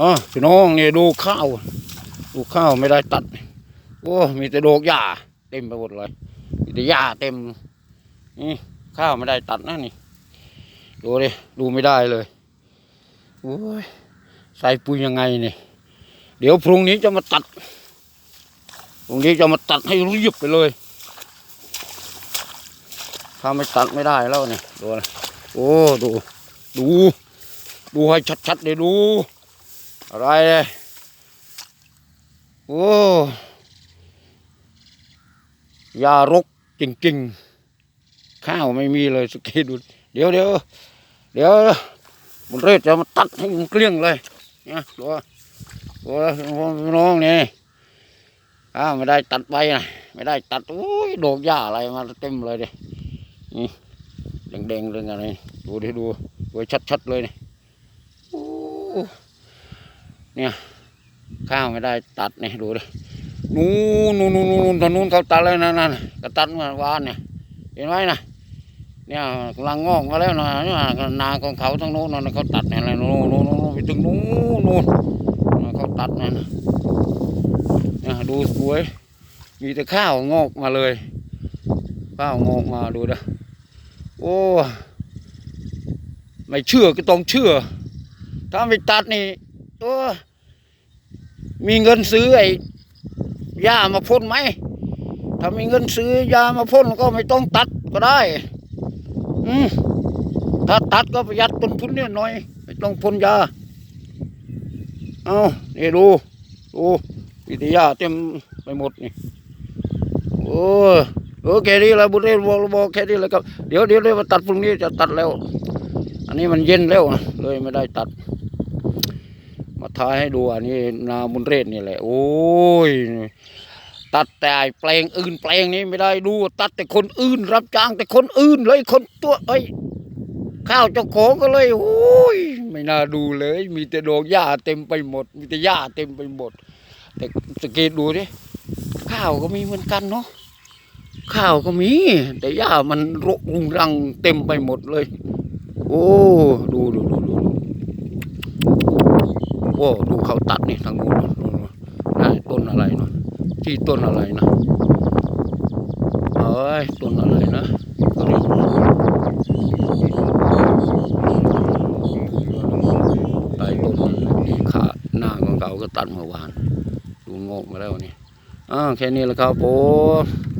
อ๋อพี่น้องนี่ดูข้าวดูข้าวไม่ได้ตัด โอ้มีแต่โดกหญ้าเต็มไปหมดเลยมีแต่หญ้าเต็มนี่ข้าวไม่ได้ตัดนะนี่ดูดิดูไม่ได้เลยโอ้ยใส่ปุ๋ยยังไงนี่เดี๋ยวพรุ่งนี้จะมาตัดพรุ่งนี้จะมาตัดให้รู้ยิบไปเลยถ้าไม่ตัดไม่ได้แล้วนี่ดูนะโอ้ดูดูดูให้ชัดๆเลยดู อะไรเลยโอ้ยารกจริงๆ ข้าวไม่มีเลยสกกีดูเดี๋ยวเดี๋ยวเดี๋ยวบุญเรศจะมาตัดให้มันเกลี้ยงเลยเนี่ยตัวตัวพี่น้องนี่อ้าวไม่ได้ตัดไปนะไม่ได้ตัดโอ้ยโดกหญ้าอะไรมาเต็มเลยดินี่แดงๆเรื่องอะไรดูดิดูดูชัดๆเลยนี่โอ้ เนี่ยข้าวไม่ได้ตัดเนี่ยดูดินู่นนู่นนู่นนู่นทางนู้นเขาตัดเลยนั่นนั่นก็ตัดเมื่อวานเนี่ยเห็นไหมนะเนี่ยกำลังงอกมาแล้วนะเนี่ยนาของเขาทั้งโน้นนะเขาตัดเนี่ยอะไรโน้นโน้นน้นไปถึงโน้นโน้นเขาตัดเนี่ยนะเนี่ยดูสวย มีแต่ข้าวงอกมาเลยข้าวงอกมาดูนะโอ้ไม่เชื่อก็ต้องเชื่อ ถ้าไม่ตัดนี่ตัว มีเงินซื้อไอ้หญ้ามาพ่นไหมถ้ามีเงินซื้อยามาพ่นก็ไม่ต้องตัดก็ได้ อืมถ้าตัดก็ประหยัดต้นทุนเนี่ยหน่อย ไม่ต้องพ่นยา เอานี่ดู ดูวิทยาเต็มไปหมดนี่ โอ้โอเคดีแล้วบุเรียนบอกบอกแค่นี้แล้วครับ เดี๋ยวเดี๋ยวเดี๋ยวมาตัดพรุ่งนี้จะตัดแล้ว อันนี้มันเย็นแล้วเลยไม่ได้ตัด ทายให้ดูอันนี้นาบุญเรศนี่แหละ โอ้ย ตัดแต่แปลงอื่นแปลงนี้ไม่ได้ดูตัดแต่คนอื่น รับจ้างแต่คนอื่นเลยคนตัวเอ้ยข้าวเจ้าของก็เลยโอ้ยไม่น่าดูเลย มีแต่ดอกหญ้าเต็มไปหมด มีแต่หญ้าเต็มไปหมด แต่สังเกตดูดิข้าวก็มีเหมือนกันเนาะข้าวก็มี แต่หญ้ามันรกรุงรังเต็มไปหมดเลย โอ้ ดูดูดูดูดู อ้ดูเขาตัดนี่ทางนู้นนู่นนู่นนั่นต้นอะไรนะที่ต้นอะไรนะเอ้ยต้นอะไรนะก็รียต้นนี่ขาหน้าของเขาก็ตัดเมื่อวาน ดูงอกมาแล้วนี่อ่าแค่นี้แหละครับผม